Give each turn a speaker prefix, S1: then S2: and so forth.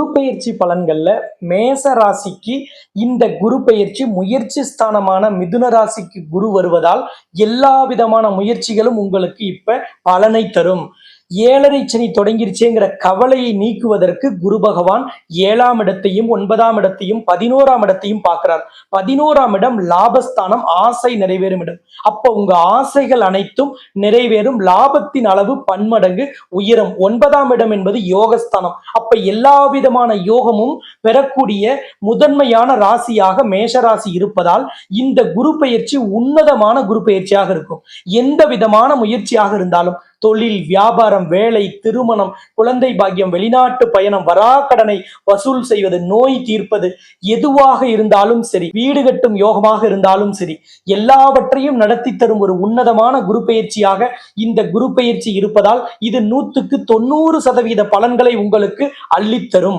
S1: குரு பெயர்ச்சி பலன்கள்ல மேச ராசிக்கு இந்த குரு பெயர்ச்சி முயற்சி ஸ்தானமான மிதுன ராசிக்கு குரு வருவதால் எல்லா விதமான முயற்சிகளும் உங்களுக்கு இப்ப பலனை தரும். ஏழரை சனி தொடங்கிருச்சேங்கிற கவலையை நீக்குவதற்கு குரு பகவான் ஏழாம் இடத்தையும் ஒன்பதாம் இடத்தையும் பதினோராம் இடத்தையும் பார்க்கிறார். பதினோராம் இடம் லாபஸ்தானம் ஆசை நிறைவேறும் இடம். அப்போ உங்க ஆசைகள் அனைத்தும் நிறைவேறும். லாபத்தின் அளவு பன்மடங்கு உயரும். ஒன்பதாம் இடம் என்பது யோகஸ்தானம். அப்ப எல்லா விதமான யோகமும் பெறக்கூடிய முதன்மையான ராசியாக மேஷ ராசி இருப்பதால் இந்த குரு பயிற்சி உன்னதமான குரு பயிற்சியாக இருக்கும். எந்த விதமான முயற்சியாக இருந்தாலும் தொழில் வியாபாரம் வேலை திருமணம் குழந்தை பாக்கியம் வெளிநாட்டு பயணம் வராக்கடனை வசூல் செய்வது நோய் தீர்ப்பது எதுவாக இருந்தாலும் சரி வீடு கட்டும் யோகமாக இருந்தாலும் சரி எல்லாவற்றையும் நடத்தி தரும் ஒரு உன்னதமான குரு பயிற்சியாக இந்த குரு பயிற்சி இருப்பதால் இது நூத்துக்கு தொண்ணூறு சதவீத பலன்களை உங்களுக்கு அள்ளித்தரும்.